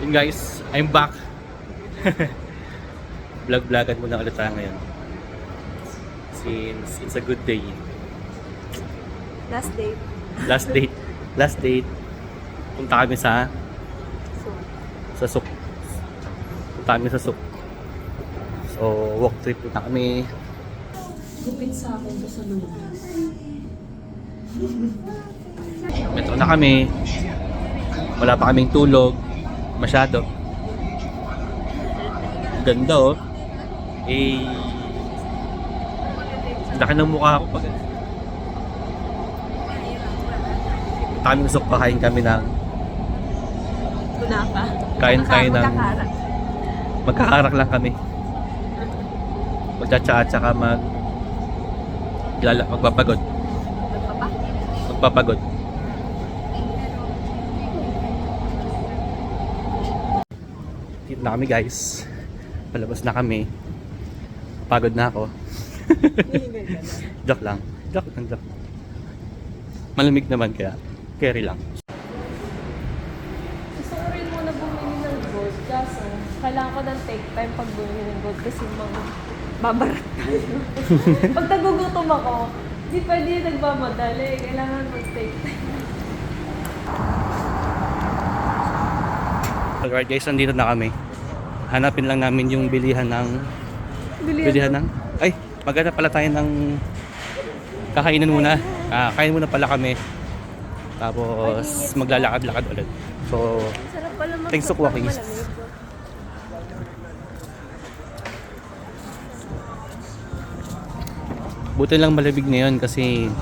Yun guys, I'm back. Vlog-vlogan muna ulit tayo ngayon. Since it's a good day. Last day. Last date. Last date. Punta kami sa So, sa Suk. Punta kami sa Suk. So, walk trip punta kami. gupit sa akin to sa lunas. Metro na kami. Wala pa kaming tulog. Masyado. Ganda oh. Eh, laki ng mukha ko pag kami gusto kain kami ng Kunafa. kain tayo ng Magkakarak. lang kami magtsatsa at saka mag magpapagod Magpapa. magpapagod dito na kami guys palabas na kami pagod na ako joke lang joke lang joke malamig naman kaya carry lang Gusto ko rin muna bumili ng gold. Kaso, kailangan ko ng take time pag bumili ng gold kasi mga babarat tayo. pag nagugutom ako, di pwede nagmamadali. Kailangan mag-take time. alright guys nandito na kami hanapin lang namin yung bilihan ng Bili bilihan ng ay maganda pala tayo ng kakainan muna. Ah, kain muna pala kami. Tapos maglalakad-lakad ulit. So Thanks to Quackies. buti lang malamig ngayon kasi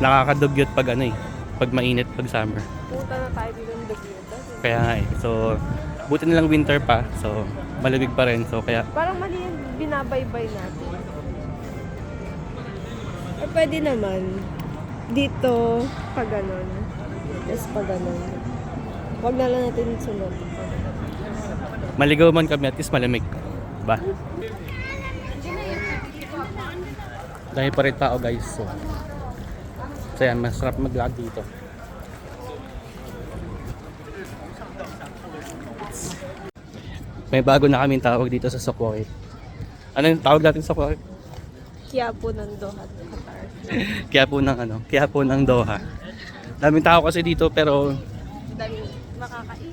nakakadugyot pag ano eh pag mainit pag summer. Punta na tayo dito ng Dugyota. kaya nga eh so buti na lang winter pa so malamig pa rin so kaya Parang mali yung binabaybay natin. Or pwede naman, dito, pag ganon. Tapos pag ganon. Huwag na lang natin sunod. maligaw man kami at least malamig ba dahil pa rin tao guys so so yan masarap maglakad dito may bago na kaming tawag dito sa Sokoy ano yung tawag natin sa Sokoy? Kaya po ng Doha, Qatar. kaya po ng ano kaya po ng Doha daming tao kasi dito pero Dami makakain.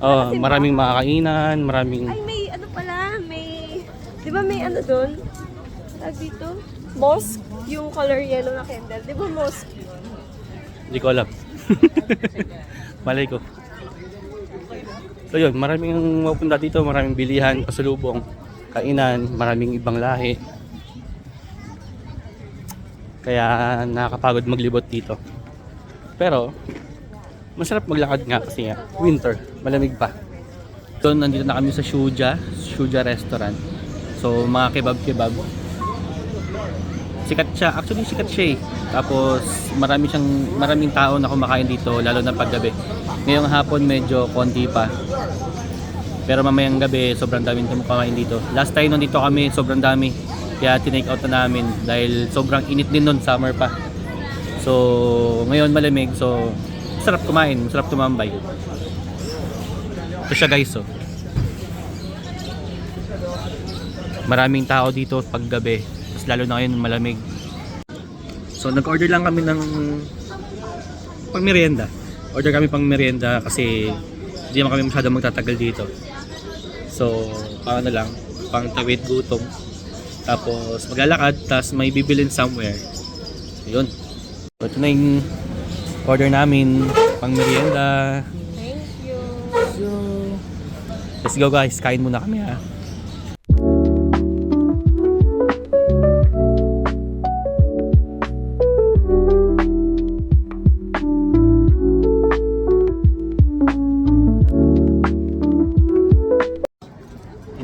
oh, Kasi maraming makakainan maraming Ay, may ano pala, may... Di ba may ano doon? Tag dito? Mosque? Yung color yellow na candle. Di ba mosque? Hindi ko alam. Malay ko. So yun, maraming mapunta dito, maraming bilihan, pasalubong, kainan, maraming ibang lahi. Kaya nakakapagod maglibot dito. Pero, masarap maglakad nga kasi nga, winter, malamig pa. Doon, nandito na kami sa Shuja, Shuja Restaurant. So, mga kebab-kebab. Sikat siya, actually sikat siya eh. Tapos, marami siyang, maraming tao na kumakain dito, lalo na paggabi. Ngayong hapon, medyo konti pa. Pero mamayang gabi, sobrang daming kumakain dito. Last time nandito kami, sobrang dami. Kaya tinake out na namin dahil sobrang init din nun, summer pa. So, ngayon malamig. So, sarap kumain, sarap tumambay. Ito siya guys, oh. Maraming tao dito pag gabi. Mas lalo na ngayon malamig. So, nag-order lang kami ng pang merienda. Order kami pang merienda kasi hindi naman kami masyado magtatagal dito. So, pang ano lang, pang tawid gutom. Tapos maglalakad, tapos may bibilin somewhere. Yun. So, ito na yung order namin, pang merienda. Thank you. So, let's go guys, kain muna kami ha.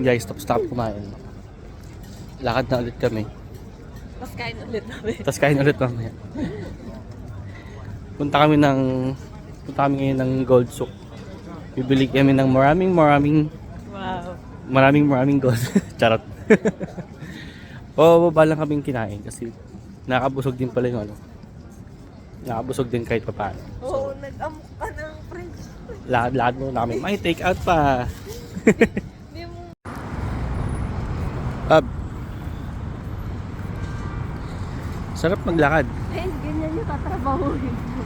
Guys, tapos stop kumain. Lakad na ulit kami. Tapos kain ulit namin. Tapos kain ulit mamaya. Punta kami ng punta kami ngayon ng Gold Souk. Bibili kami ng maraming maraming Wow. maraming maraming gold. Charot. Oo, baba lang kaming kinain kasi nakabusog din pala yung ano. Nakabusog din kahit papaano. Oo, nag-amok ka ng French. Lakad-lakad mo namin. May take out pa. Ab. Sarap maglakad. Eh, ganyan yung tatrabahuin mo.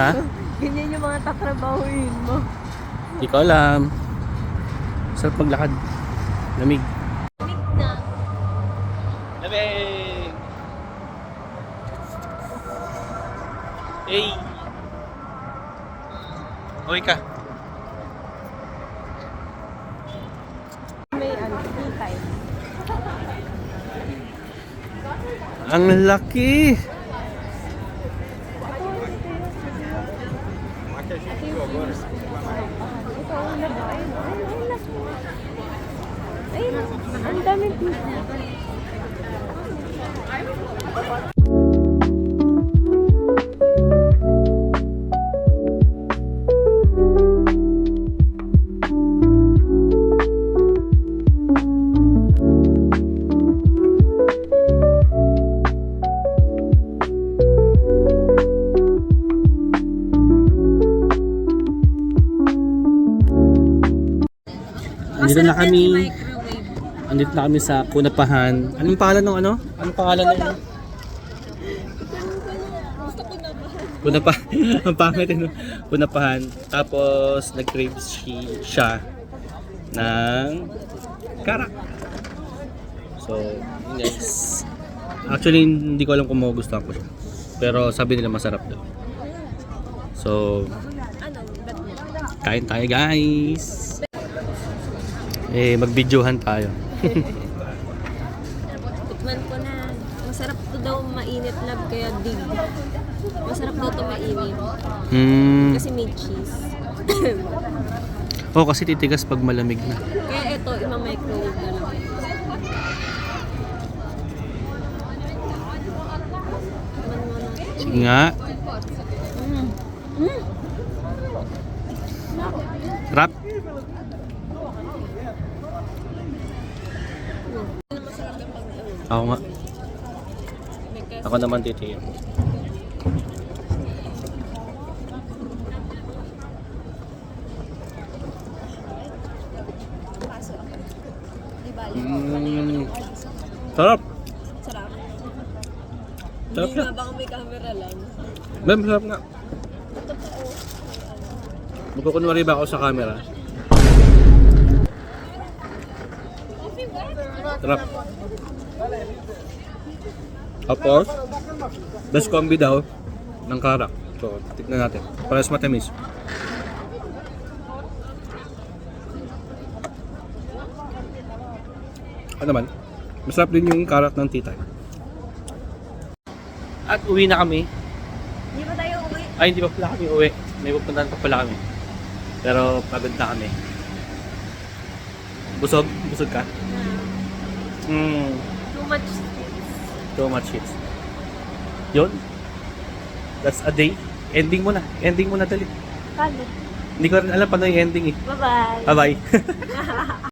Ha? Ganyan yung mga tatrabahuin mo. Hindi ko alam. Sarap maglakad. Lamig. Big na. Lamig! Hey! Uy ka. May ano, tea time. Ang laki! Andito na kami. Andito na kami sa Kunapahan. Anong pangalan ng ano? Anong pangalan ng ba? Kunapahan. Ang pangit ano? Kunapahan. Tapos nag-crave si siya ng karak. So, guys. Actually, hindi ko alam kung magugustuhan ko siya. Pero sabi nila masarap daw. So, Ano, kain tayo guys. Eh, mag-videohan tayo. Tikman ko na. Masarap to daw mainit lab kaya dig. Masarap daw to mainit. Hmm. Kasi may cheese. Oh, kasi titigas pag malamig na. kaya ito, ima-microwave na lang. Nga. Mm. Mm. Rap. Masarap yung pag ano. Ako nga. Ako naman titiyo. Mm. Sarap. Sarap. Sarap Hindi na. nga baka may camera lang. Ma'am, sarap nga. Magkukunwari ba ako sa camera? Sarap. Tapos, best combi daw ng karak. So, tignan natin. Parehas matamis. Ano naman? Masarap din yung karak ng titay. At uwi na kami. Hindi ba tayo uwi? Ay, hindi pa pala kami uwi. May pupuntahan pa pala kami. Pero pagod na kami. Busog? Busog ka? Hmm, Too much too much hits. Yun. That's a day. Ending mo na. Ending mo na dali. Kalo. Hindi ko rin alam paano yung ending eh. Bye-bye. Bye-bye.